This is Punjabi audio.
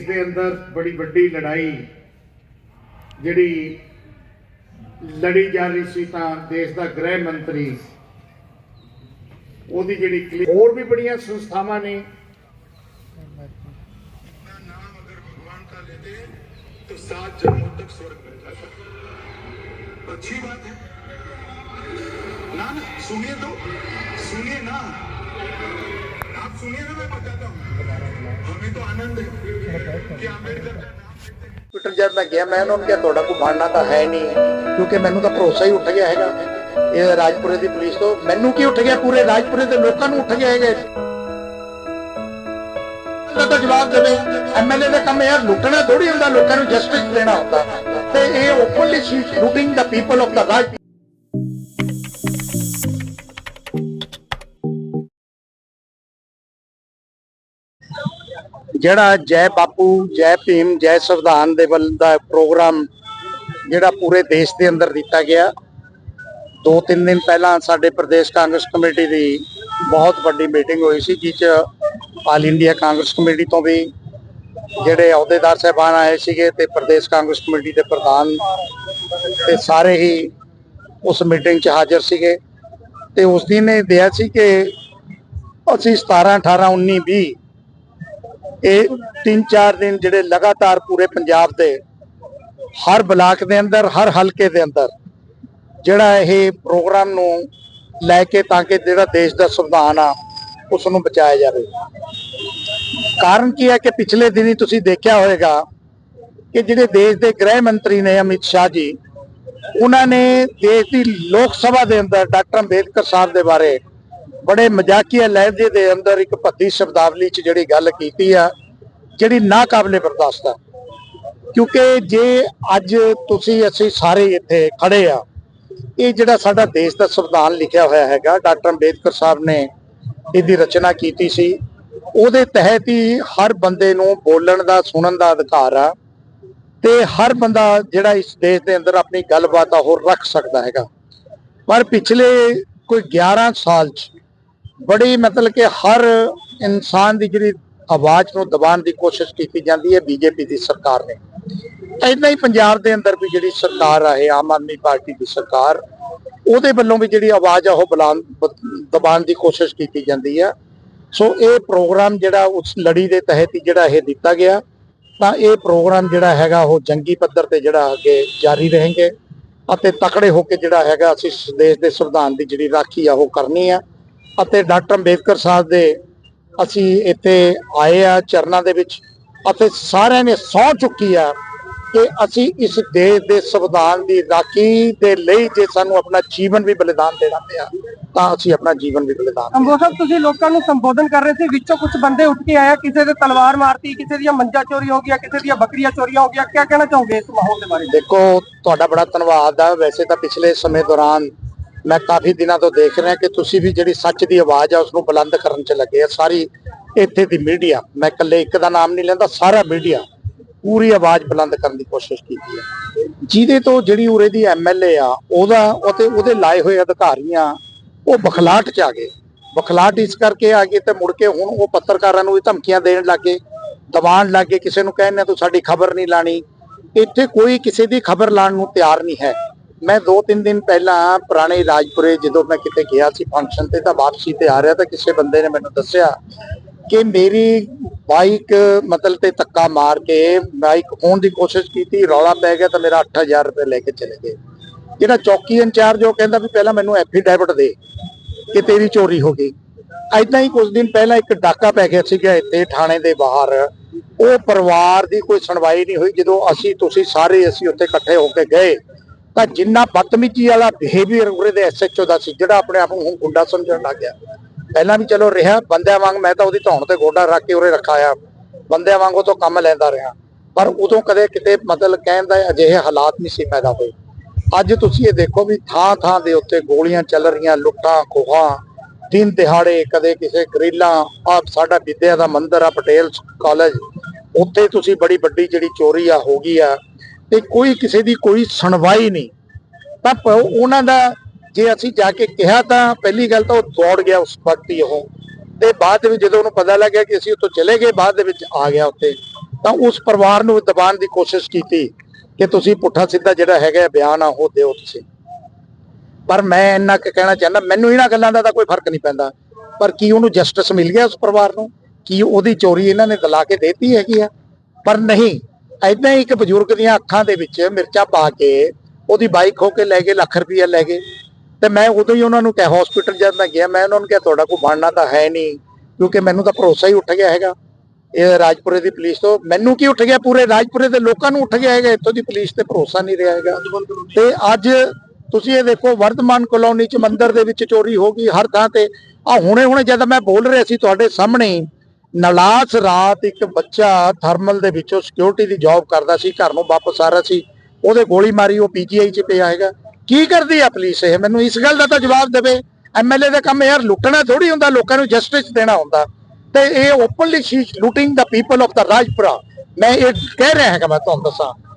ਸਰਕਾਰ ਦੇਸ਼ ਦੇ ਅੰਦਰ ਬੜੀ ਵੱਡੀ ਲੜਾਈ ਜਿਹੜੀ ਲੜੀ ਜਾ ਰਹੀ ਸੀ ਤਾਂ ਦੇਸ਼ ਦਾ ਗ੍ਰਹਿ ਮੰਤਰੀ ਉਹਦੀ ਜਿਹੜੀ ਕਲੀ- ਹੋਰ ਵੀ ਬੜੀਆਂ ਸੰਸਥਾਵਾਂ ਨੇ नाम अगर भगवान का लेते तो सात जन्मों तक स्वर्ग मिल जाता अच्छी बात है ना ना सुनिए तो सुनिए ना आप सुनिए ना मैं बताता हूँ ਹਸਪੀਟਲ ਜਦ ਮੈਂ ਗਿਆ, ਮੈਂ ਉਹਨਾਂ ਨੂੰ ਕਿਹਾ, ਤੁਹਾਡਾ ਕੋਈ ਬਣਨਾ ਤਾਂ ਹੈ ਨਹੀਂ ਕਿਉਂਕਿ ਮੈਨੂੰ ਤਾਂ ਭਰੋਸਾ ਹੀ ਉੱਠ ਗਿਆ ਹੈਗਾ। ਇਹ ਰਾਜਪੁਰੇ ਦੀ ਪੁਲਿਸ ਤੋਂ ਮੈਨੂੰ ਕੀ ਉੱਠ ਗਿਆ? ਪੂਰੇ ਰਾਜਪੁਰੇ ਦੇ ਲੋਕਾਂ ਨੂੰ ਉੱਠ ਗਿਆ ਹੈਗਾ ਇਹਦਾ ਤਾਂ ਜਵਾਬ ਦੇਵੇ। ਐਮਐਲਏ ਦਾ ਕੰਮ ਯਾਰ ਲੁੱਟਣਾ ਥੋੜੀ ਹੁੰਦਾ, ਲੋਕਾਂ ਨੂੰ ਜਸਟਿਸ ਦੇਣਾ ਹੁੰਦਾ। ਤੇ ਇਹ openly she the people of the right ਜਿਹੜਾ ਜੈ ਬਾਪੂ, ਜੈ ਭੀਮ, ਜੈ ਸੰਵਿਧਾਨ ਦੇ ਵੱਲ ਦਾ ਪ੍ਰੋਗਰਾਮ ਜਿਹੜਾ ਪੂਰੇ ਦੇਸ਼ ਦੇ ਅੰਦਰ ਦਿੱਤਾ ਗਿਆ। ਦੋ ਤਿੰਨ ਦਿਨ ਪਹਿਲਾਂ ਸਾਡੇ ਪ੍ਰਦੇਸ਼ ਕਾਂਗਰਸ ਕਮੇਟੀ ਦੀ ਬਹੁਤ ਵੱਡੀ ਮੀਟਿੰਗ ਹੋਈ ਸੀ ਜਿਸ 'ਚ ਆਲ ਇੰਡੀਆ ਕਾਂਗਰਸ ਕਮੇਟੀ ਤੋਂ ਵੀ ਜਿਹੜੇ ਅਹੁਦੇਦਾਰ ਸਹਿਬਾਨ ਆਏ ਸੀਗੇ ਤੇ ਪ੍ਰਦੇਸ਼ ਕਾਂਗਰਸ ਕਮੇਟੀ ਦੇ ਪ੍ਰਧਾਨ ਤੇ ਸਾਰੇ ਹੀ ਉਸ ਮੀਟਿੰਗ 'ਚ ਹਾਜ਼ਰ ਸੀਗੇ। ਤੇ ਉਸ ਦਿਨ ਇਹ ਦਿਆ ਸੀ ਕਿ ਅਸੀਂ 17 18 19 20 ਇਹ ਤਿੰਨ ਚਾਰ ਦਿਨ ਜਿਹੜੇ ਲਗਾਤਾਰ ਪੂਰੇ ਪੰਜਾਬ ਦੇ ਹਰ ਬਲਾਕ ਦੇ ਅੰਦਰ, ਹਰ ਹਲਕੇ ਦੇ ਅੰਦਰ ਜਿਹੜਾ ਇਹ ਪ੍ਰੋਗਰਾਮ ਨੂੰ ਲੈ ਕੇ ਤਾਂ ਕਿ ਜਿਹੜਾ ਦੇਸ਼ ਦਾ ਸੰਵਿਧਾਨ ਆ ਉਸ ਨੂੰ ਬਚਾਇਆ ਜਾਵੇ। ਕਾਰਨ ਕੀ ਹੈ ਕਿ ਪਿਛਲੇ ਦਿਨੀ ਤੁਸੀਂ ਦੇਖਿਆ ਹੋਵੇਗਾ ਕਿ ਜਿਹੜੇ ਦੇਸ਼ ਦੇ ਗ੍ਰਹਿ ਮੰਤਰੀ ਨੇ ਅਮਿਤ ਸ਼ਾਹ ਜੀ, ਉਹਨਾਂ ਨੇ ਦੇਸ਼ ਦੀ ਲੋਕ ਸਭਾ ਦੇ ਅੰਦਰ ਡਾਕਟਰ ਅੰਬੇਦਕਰ ਸਾਹਿਬ ਦੇ ਬਾਰੇ ਬੜੇ ਮਜ਼ਾਕੀਆ ਲਹਿਜੇ ਦੇ ਅੰਦਰ ਇੱਕ ਭੱਦੀ ਸ਼ਬਦਾਵਲੀ 'ਚ ਜਿਹੜੀ ਗੱਲ ਕੀਤੀ ਆ, ਜਿਹੜੀ ਨਾ ਕਾਬਲੇ ਬਰਦਾਸ਼ਤ ਆ। ਕਿਉਂਕਿ ਜੇ ਅੱਜ ਤੁਸੀਂ, ਅਸੀਂ ਸਾਰੇ ਇੱਥੇ ਖੜੇ ਆ, ਇਹ ਜਿਹੜਾ ਸਾਡਾ ਦੇਸ਼ ਦਾ ਸੰਵਿਧਾਨ ਲਿਖਿਆ ਹੋਇਆ ਹੈਗਾ, ਡਾਕਟਰ ਅੰਬੇਦਕਰ ਸਾਹਿਬ ਨੇ ਇਹਦੀ ਰਚਨਾ ਕੀਤੀ ਸੀ, ਉਹਦੇ ਤਹਿਤ ਹੀ ਹਰ ਬੰਦੇ ਨੂੰ ਬੋਲਣ ਦਾ, ਸੁਣਨ ਦਾ ਅਧਿਕਾਰ ਆ, ਤੇ ਹਰ ਬੰਦਾ ਜਿਹੜਾ ਇਸ ਦੇਸ਼ ਦੇ ਅੰਦਰ ਆਪਣੀ ਗੱਲਬਾਤ ਆ ਹੋਰ ਰੱਖ ਸਕਦਾ ਹੈਗਾ। ਪਰ ਪਿਛਲੇ ਕੋਈ 11 ਸਾਲ ਚ ਬੜੀ ਮਤਲਬ ਕਿ ਹਰ ਇਨਸਾਨ ਦੀ ਜਿਹੜੀ ਆਵਾਜ਼ ਨੂੰ ਦਬਾਉਣ ਦੀ ਕੋਸ਼ਿਸ਼ ਕੀਤੀ ਜਾਂਦੀ ਹੈ ਬੀਜੇਪੀ ਦੀ ਸਰਕਾਰ ਨੇ। ਏਦਾਂ ਹੀ ਪੰਜਾਬ ਦੇ ਅੰਦਰ ਵੀ ਜਿਹੜੀ ਸਰਕਾਰ ਆ, ਇਹ ਆਮ ਆਦਮੀ ਪਾਰਟੀ ਦੀ ਸਰਕਾਰ, ਉਹਦੇ ਵੱਲੋਂ ਵੀ ਜਿਹੜੀ ਆਵਾਜ਼ ਆ, ਉਹ ਬੁਲਾਉਣ ਬ- ਦਬਾਉਣ ਦੀ ਕੋਸ਼ਿਸ਼ ਕੀਤੀ ਜਾਂਦੀ ਆ। ਸੋ ਇਹ ਪ੍ਰੋਗਰਾਮ ਜਿਹੜਾ ਉਸ ਲੜੀ ਦੇ ਤਹਿਤ ਹੀ ਜਿਹੜਾ ਇਹ ਦਿੱਤਾ ਗਿਆ, ਤਾਂ ਇਹ ਪ੍ਰੋਗਰਾਮ ਜਿਹੜਾ ਹੈਗਾ ਉਹ ਜੰਗੀ ਪੱਧਰ ਤੇ ਜਿਹੜਾ ਅੱਗੇ ਜਾਰੀ ਰਹਿਣਗੇ ਅਤੇ ਤਕੜੇ ਹੋ ਕੇ ਜਿਹੜਾ ਹੈਗਾ ਅਸੀਂ ਦੇਸ਼ ਦੇ ਸੰਵਿਧਾਨ ਦੀ ਜਿਹੜੀ ਰਾਖੀ ਆ, ਉਹ ਕਰਨੀ ਆ। ਅਤੇ ਡਾਕਟਰ ਅੰਬੇਦਕਰ ਸਾਹਿਬ ਦੇ ਅਸੀਂ ਇੱਥੇ ਆਏ ਆ ਚਰਨਾਂ ਦੇ ਵਿੱਚ ਅਤੇ ਸਾਰਿਆਂ ਨੇ ਸਹੁੰ ਚੁੱਕੀ ਆ ਕਿ ਅਸੀਂ ਇਸ ਦੇਸ਼ ਦੇ ਸੰਵਿਧਾਨ ਦੀ ਰਾਖੀ ਦੇ ਲਈ ਜੇ ਸਾਨੂੰ ਆਪਣਾ ਜੀਵਨ ਵੀ ਬਲੀਦਾਨ ਦੇਣਾ ਪਿਆ ਤਾਂ ਅਸੀਂ ਆਪਣਾ ਜੀਵਨ ਵੀ ਬਲੀਦਾਨ ਅੰਬੋ ਸਾਹਿਬ ਤੁਸੀਂ ਲੋਕਾਂ ਨੂੰ ਸੰਬੋਧਨ ਕਰ ਰਹੇ ਸੀ ਵਿੱਚੋਂ ਕੁਝ ਬੰਦੇ ਉੱਠ ਕੇ ਆਇਆ ਕਿਸੇ ਦੇ ਤਲਵਾਰ ਮਾਰਤੀ ਕਿਸੇ ਦੀਆਂ ਮੰਜਾ ਚੋਰੀ ਹੋ ਗਿਆ ਕਿਸੇ ਦੀਆਂ ਬੱਕਰੀਆਂ ਚੋਰੀਆਂ ਹੋ ਗਿਆ ਕੀ ਕਹਿਣਾ ਚਾਹੋਗੇ ਇਸ ਮਾਹੌਲ ਦੇ ਬਾਰੇ? ਦੇਖੋ ਤੁਹਾਡਾ ਬੜਾ ਧੰਨਵਾਦ ਆ। ਵੈਸੇ ਤਾਂ ਪਿਛਲੇ ਸਮੇਂ ਦੌਰਾਨ ਮੈਂ ਕਾਫੀ ਦਿਨਾਂ ਤੋਂ ਦੇਖ ਰਿਹਾ ਕਿ ਤੁਸੀਂ ਵੀ ਜਿਹੜੀ ਸੱਚ ਦੀ ਆਵਾਜ਼ ਆ ਉਸ ਨੂੰ ਬੁਲੰਦ ਕਰਨ 'ਚ ਲੱਗੇ ਆ। ਸਾਰੀ ਇੱਥੇ ਦੀ ਮੀਡੀਆ, ਮੈਂ ਇਕੱਲੇ ਇੱਕ ਦਾ ਨਾਮ ਨਹੀਂ ਲੈਂਦਾ, ਸਾਰਾ ਮੀਡੀਆ ਪੂਰੀ ਆਵਾਜ਼ ਬੁਲੰਦ ਕਰਨ ਦੀ ਕੋਸ਼ਿਸ਼ ਕੀਤੀ ਹੈ ਜਿਹਦੇ ਤੋਂ ਜਿਹੜੀ ਉਰੇ ਦੀ ਐਮਐਲਏ ਆ, ਉਹਦਾ ਅਤੇ ਉਹਦੇ ਲਾਏ ਹੋਏ ਅਧਿਕਾਰੀਆਂ, ਉਹ ਬਖਲਾਟ 'ਚ ਆ ਗਏ। ਬਖਲਾਟ ਇਸ ਕਰਕੇ ਆ ਗਏ ਤੇ ਮੁੜ ਕੇ ਹੁਣ ਉਹ ਪੱਤਰਕਾਰਾਂ ਨੂੰ ਵੀ ਧਮਕੀਆਂ ਦੇਣ ਲੱਗੇ ਦਬਾਣ ਲੱਗੇ, ਕਿਸੇ ਨੂੰ ਕਹਿੰਦੇ ਤੂੰ ਸਾਡੀ ਖਬਰ ਨਹੀਂ ਲਾਣੀ। ਇੱਥੇ ਕੋਈ ਕਿਸੇ ਦੀ ਖਬਰ ਲਾਣ ਨੂੰ ਤਿਆਰ ਨਹੀਂ ਹੈ। ਮੈਂ 2-3 ਦਿਨ ਪਹਿਲਾਂ ਪੁਰਾਣੇ ਰਾਜਪੁਰੇ ਜਦੋਂ ਮੈਂ ਕਿਤੇ ਗਿਆ ਸੀ ਫੰਕਸ਼ਨ ਤੇ ਤਾਂ ਵਾਪਸੀ ਤੇ ਆ ਰਿਹਾ ਤਾਂ ਕਿਸੇ ਬੰਦੇ ਨੇ ਮੈਨੂੰ ਦੱਸਿਆ ਕਿ ਮੇਰੀ ਬਾਈਕ ਮਤਲਬ ਤੇ ਧੱਕਾ ਮਾਰ ਕੇ ਬਾਈਕ ਹੋਣ ਦੀ ਕੋਸ਼ਿਸ਼ ਕੀਤੀ, ਰੌਲਾ ਪੈ ਗਿਆ ਤਾਂ ਮੇਰਾ 8000 ਰੁਪਏ ਲੈ ਕੇ ਚਲੇ ਗਏ। ਜਿਹੜਾ ਚੌਕੀ ਇੰਚਾਰਜ ਉਹ ਕਹਿੰਦਾ ਵੀ ਪਹਿਲਾਂ ਮੈਨੂੰ ਐਫੀਡੈਵਿਟ ਦੇ ਕਿ ਤੇਰੀ ਚੋਰੀ ਹੋ ਗਈ। ਐਦਾਂ ਹੀ ਕੁਝ ਦਿਨ ਪਹਿਲਾਂ ਇੱਕ ਡਾਕਾ ਪੈ ਗਿਆ ਸੀਗਾ ਇੱਥੇ ਥਾਣੇ ਦੇ ਬਾਹਰ। ਉਹ ਪਰਿਵਾਰ ਦੀ ਕੋਈ ਸੁਣਵਾਈ ਨਹੀਂ ਹੋਈ। ਜਦੋਂ ਅਸੀਂ, ਤੁਸੀਂ ਸਾਰੇ ਅਸੀਂ ਉੱਥੇ ਇਕੱਠੇ ਹੋ ਕੇ ਗਏ ਤਾਂ ਜਿੰਨਾ ਬਦਤਮੀਜ਼ੀ ਵਾਲਾ ਬਿਹੇਵੀਅਰ ਉਰੇ ਦੇ ਐਸਐਚਓ ਦਾ ਸੀ, ਜਿਹੜਾ ਆਪਣੇ ਆਪ ਨੂੰ ਹੁਣ ਗੁੰਡਾ ਸਮਝਣ ਲੱਗ ਗਿਆ। ਪਹਿਲਾਂ ਵੀ ਚਲੋ ਰਿਹਾ, ਬੰਦਿਆਂ ਵਾਂਗ ਮੈਂ ਤਾਂ ਉਹਦੀ ਧੌਣ ਤੇ ਗੋਡਾ ਰੱਖ ਕੇ ਉਰੇ ਰੱਖਾਇਆ ਬੰਦਿਆਂ ਵਾਂਗ ਉਹ ਤੋਂ ਕੰਮ ਲੈਂਦਾ ਰਿਹਾ। ਪਰ ਉਦੋਂ ਕਦੇ ਕਿਤੇ ਮਤਲਬ ਕਹਿਣ ਦਾ ਅਜਿਹੇ ਹਾਲਾਤ ਨਹੀਂ ਸੀ ਪੈਦਾ ਹੋਏ। ਅੱਜ ਤੁਸੀਂ ਇਹ ਦੇਖੋ ਵੀ ਥਾਂ ਥਾਂ ਦੇ ਉੱਤੇ ਗੋਲੀਆਂ ਚੱਲ ਰਹੀਆਂ, ਲੁੱਟਾਂ, ਖੋਹਾਂ, ਦਿਨ ਦਿਹਾੜੇ, ਕਦੇ ਕਿਸੇ ਗਰੀਲਾਂ ਆ ਸਾਡਾ ਵਿਦਿਆ ਦਾ ਮੰਦਿਰ ਆ, ਪਟੇਲ ਕਾਲਜ ਉੱਥੇ ਤੁਸੀਂ ਬੜੀ ਵੱਡੀ ਜਿਹੜੀ ਚੋਰੀ ਆ, ਹੋ ਗਈ ਆ। ਤੇ ਕੋਈ ਕਿਸੇ ਦੀ ਕੋਈ ਸੁਣਵਾਈ ਨਹੀਂ। ਤਾਂ ਉਹਨਾਂ ਦਾ ਜੇ ਅਸੀਂ ਜਾ ਕੇ ਕਿਹਾ ਤਾਂ ਪਹਿਲੀ ਗੱਲ ਤਾਂ ਉਹ ਦੌੜ ਗਿਆ ਉਸ ਵਕਤ ਹੀ ਉਹ। ਤੇ ਬਾਅਦ ਦੇ ਵਿੱਚ ਜਦੋਂ ਉਹਨੂੰ ਪਤਾ ਲੱਗਿਆ ਕਿ ਅਸੀਂ ਉੱਥੋਂ ਚਲੇ ਗਏ, ਬਾਅਦ ਦੇ ਵਿੱਚ ਆ ਗਿਆ ਉੱਥੇ, ਤਾਂ ਉਸ ਪਰਿਵਾਰ ਨੂੰ ਦਬਾਉਣ ਦੀ ਕੋਸ਼ਿਸ਼ ਕੀਤੀ ਕਿ ਤੁਸੀਂ ਪੁੱਠਾ ਸਿੱਧਾ ਜਿਹੜਾ ਹੈਗਾ ਬਿਆਨ ਆ, ਉਹ ਦਿਓ ਤੁਸੀਂ। ਪਰ ਮੈਂ ਇੰਨਾ ਕੁ ਕਹਿਣਾ ਚਾਹੁੰਦਾ, ਮੈਨੂੰ ਇਹਨਾਂ ਗੱਲਾਂ ਦਾ ਤਾਂ ਕੋਈ ਫ਼ਰਕ ਨਹੀਂ ਪੈਂਦਾ। ਪਰ ਕੀ ਉਹਨੂੰ ਜਸਟਿਸ ਮਿਲ ਗਿਆ ਉਸ ਪਰਿਵਾਰ ਨੂੰ? ਕੀ ਉਹਦੀ ਚੋਰੀ ਇਹਨਾਂ ਨੇ ਦਲਾ ਕੇ ਦੇਤੀ ਹੈਗੀ ਆ? ਪਰ ਨਹੀਂ ਐਦਾਂ ਹੀ ਇੱਕ ਬਜ਼ੁਰਗ ਦੀਆਂ ਅੱਖਾਂ ਦੇ ਵਿੱਚ ਮਿਰਚਾਂ ਪਾ ਕੇ ਉਹਦੀ ਬਾਈਕ ਖੋ ਕੇ ਲੈ ਗਏ, ਲੱਖ ਰੁਪਈਆ ਲੈ ਗਏ। ਤੇ ਮੈਂ ਉਦੋਂ ਹੀ ਉਹਨਾਂ ਨੂੰ ਕਿਹਾ ਹਸਪੀਟਲ ਜਦ ਮੈਂ ਗਿਆ, ਮੈਂ ਉਹਨਾਂ ਨੂੰ ਕਿਹਾ, ਤੁਹਾਡਾ ਕੋਈ ਬਣਨਾ ਤਾਂ ਹੈ ਨਹੀਂ, ਕਿਉਂਕਿ ਮੈਨੂੰ ਤਾਂ ਭਰੋਸਾ ਹੀ ਉੱਠ ਗਿਆ ਹੈਗਾ। ਇਹ ਰਾਜਪੁਰੇ ਦੀ ਪੁਲਿਸ ਤੋਂ ਮੈਨੂੰ ਕੀ ਉੱਠ ਗਿਆ? ਪੂਰੇ ਰਾਜਪੁਰੇ ਦੇ ਲੋਕਾਂ ਨੂੰ ਉੱਠ ਗਿਆ ਹੈਗਾ। ਇੱਥੋਂ ਦੀ ਪੁਲਿਸ ਤੇ ਭਰੋਸਾ ਨਹੀਂ ਰਿਹਾ ਹੈਗਾ। ਤੇ ਅੱਜ ਤੁਸੀਂ ਇਹ ਦੇਖੋ, ਵਰਧਮਾਨ ਕਲੋਨੀ ਚ ਮੰਦਿਰ ਦੇ ਵਿੱਚ ਚੋਰੀ ਹੋ ਗਈ ਹਰ ਥਾਂ ਤੇ। ਆ ਹੁਣੇ ਹੁਣੇ ਜਦ ਮੈਂ ਬੋਲ ਰਿਹਾ ਸੀ ਤੁਹਾਡੇ ਸਾਹਮਣੇ ਨਲਾਸ ਰਾਤ ਇੱਕ ਬੱਚਾ ਥਰਮਲ ਦੇ ਵਿੱਚੋਂ ਸਿਕਿਉਰਿਟੀ ਦੀ ਜੌਬ ਕਰਦਾ ਸੀ, ਘਰ ਨੂੰ ਵਾਪਸ ਆ ਰਿਹਾ ਸੀ। ਉਹਦੇ ਗੋਲੀ ਮਾਰੀ, ਉਹ ਪੀਜੀਆਈ ਚ ਪਿਆ ਹੈਗਾ। ਕੀ ਕਰਦੀ ਆ ਪੁਲਿਸ ਇਹ? ਮੈਨੂੰ ਇਸ ਗੱਲ ਦਾ ਤਾਂ ਜਵਾਬ ਦੇਵੇ। ਐਮਐਲਏ ਦਾ ਕੰਮ ਯਾਰ ਲੁੱਟਣਾ ਥੋੜੀ ਹੁੰਦਾ, ਲੋਕਾਂ ਨੂੰ ਜਸਟਿਸ ਦੇਣਾ ਹੁੰਦਾ। ਤੇ ਇਹ openly she looting the people of the Rajpura ਮੈਂ ਇਹ ਕਹਿ ਰਿਹਾ ਹੈਗਾ, ਮੈਂ ਤੁਹਾਨੂੰ ਦੱਸਾਂ।